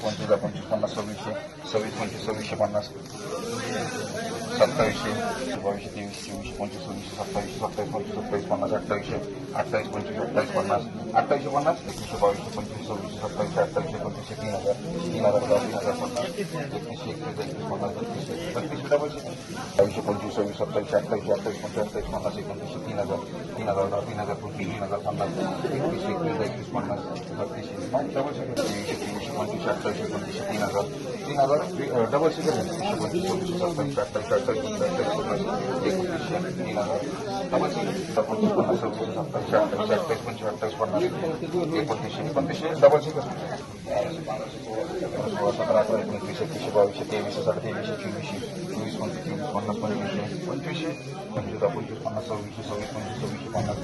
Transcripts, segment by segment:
पंचवीसला पंचवीस पन्नास सव्वीसशे सव्वीस पंचवीस सव्वीसशे पन्नास सत्तावीसशे बावीसशे तेवीसशे चोवीसशे पंचवीस सव्वीसशे सत्तावीसशे सत्तावीस पंचवीस सत्तावीस पन्नास अठ्ठावीसशे अठ्ठावीस पंचवीस अठ्ठावीस पन्नास अठ्ठावीसशे पन्नास एकवीसशे बावीसशे पंचवीस सव्वीसशे सत्तावीसशे अठ्ठावीसशे पंचवीसशे तीन हजार तीन हजार दहा तीन हजार पन्नास एकवीसशे एकवीस एकवीस पन्नास बत्तीसशे बत्तीसशे डबलशे बावीसशे पंचवीस सव्वीस सत्तावीसशे अठ्ठावीसशे अठ्ठावीस पंचवीस अठ्ठावीस पन्नास एकोणतीसशे तीन हजार तीन हजार दहा तीन हजार पंचवीस तीन हजार पन्नास एकवीसशे एकवीस एकवीस पन्नास बत्तीसशे डबलशे तेवीसशे तेवीसशे पंचवीसशे अठ्ठावीसशे एकोणतीसशे तीन हजार तीन हजार डबल सिकर एकवीसशे पंचवीस सव्वीसशे सत्तावीसशे अठ्ठावीसशे अठ्ठावीस पंचवीस अठ्ठावीस पन्नास एकोणतीसशे तीन हजार डबल सिकर पंचवीस पन्नास सव्वीसशे सत्तावीसशे अठ्ठावीसशे अठ्ठावीस पंचवीस अठ्ठावीस पन्नास एकोणतीसशे एकोणतीसशे डबल सिकर सोळा सतरा अठरा एकोणतीस एकवीसशे बावीसशे तेवीसशे साडे तेवीसशे चोवीसशे चोवीस पंचवीस चोवीस पन्नास पंचवीसशे पंचवीसशे पंचवीस पंचवीस पन्नास सव्वीसशे सव्वीस पंचवीस सव्वीसशे पन्नास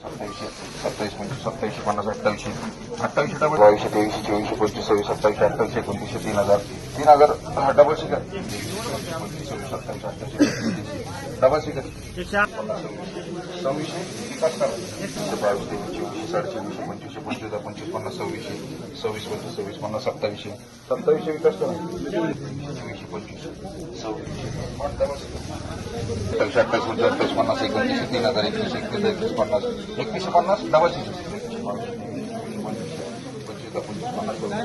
सत्तावीसशे सत्तावीस पंचवीस सत्तावीसशे पन्नास अठ्ठावीसशे अठ्ठावीसशे डबल बावीसशे तेवीसशे चोवीसशे पंचवीस सव्वीस सत्तावीसशे अठ्ठावीसशे एकोणतीसशे तीन हजार तीन हजार हा डबल शिकर पंचवीस सव्वीस सत्तावीस अठ्ठावीसशे डबल शिकर सव्वीसशे विकास करा बावीस तेवीस चोवीसशे साडे चोवीसशे पंचवीसशे पंचवीस पंचवीस पन्नास सव्वीसशे सव्वीस पंचवीस सव्वीस पन्नास सत्तावीसशे सत्तावीसशे विकास करा चोवीसशे पंचवीस सव्वीसशे सत्तावीसशे अठ्ठावीस अठ्ठावीस पन्नास एकोणतीसशे तीन हजार एकवीस एकवीस एकवीस पन्नास एकवीसशे पन्नास डबल शिकर पंचवीस पंचवीस पन्नास पन्नास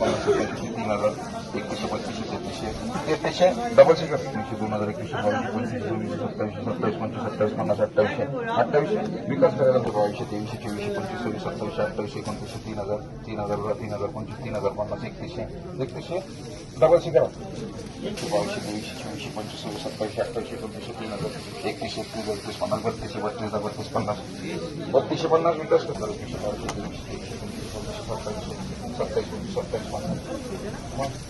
पंचवीस तीन हजार एकवीसशे पंचवीसशे तेहतीसशे तेहतीसशे डबल शिकर तीनशे दोन हजार एकवीसशे बावीसशे पंचवीस सव्वीस सत्तावीसशे सत्तावीस पंचवीस सत्तावीस पन्नास अठ्ठावीसशे अठ्ठावीसशे विकास करायला बावीसशे तेवीसशे चोवीसशे पंचवीस सव्वीस सत्तावीसशे अठ्ठावीसशे एकोणतीसशे तीन हजार तीन हजार तीन हजार पंचवीस तीन हजार पन्नास एकतीसशे एकतीसशे डबल शिकर बावीसशे तेवीसशे चोवीसशे पंचवीस सव्वीस सत्तावीसशे अठ्ठावीसशे एकोणतीसशे तीन हजार एकतीसशे एकतीस एकतीस पन्नास बत्तीसशे बत्तीस बत्तीस पन्नास बत्तीसशे पन्नास विकास करतात एकवीसशे बावीसशे तेवीसशे तेवीसशे पंचवीस सत्तावीसशे सत्तावीस पंचवीस सत्तावीस पन्नास.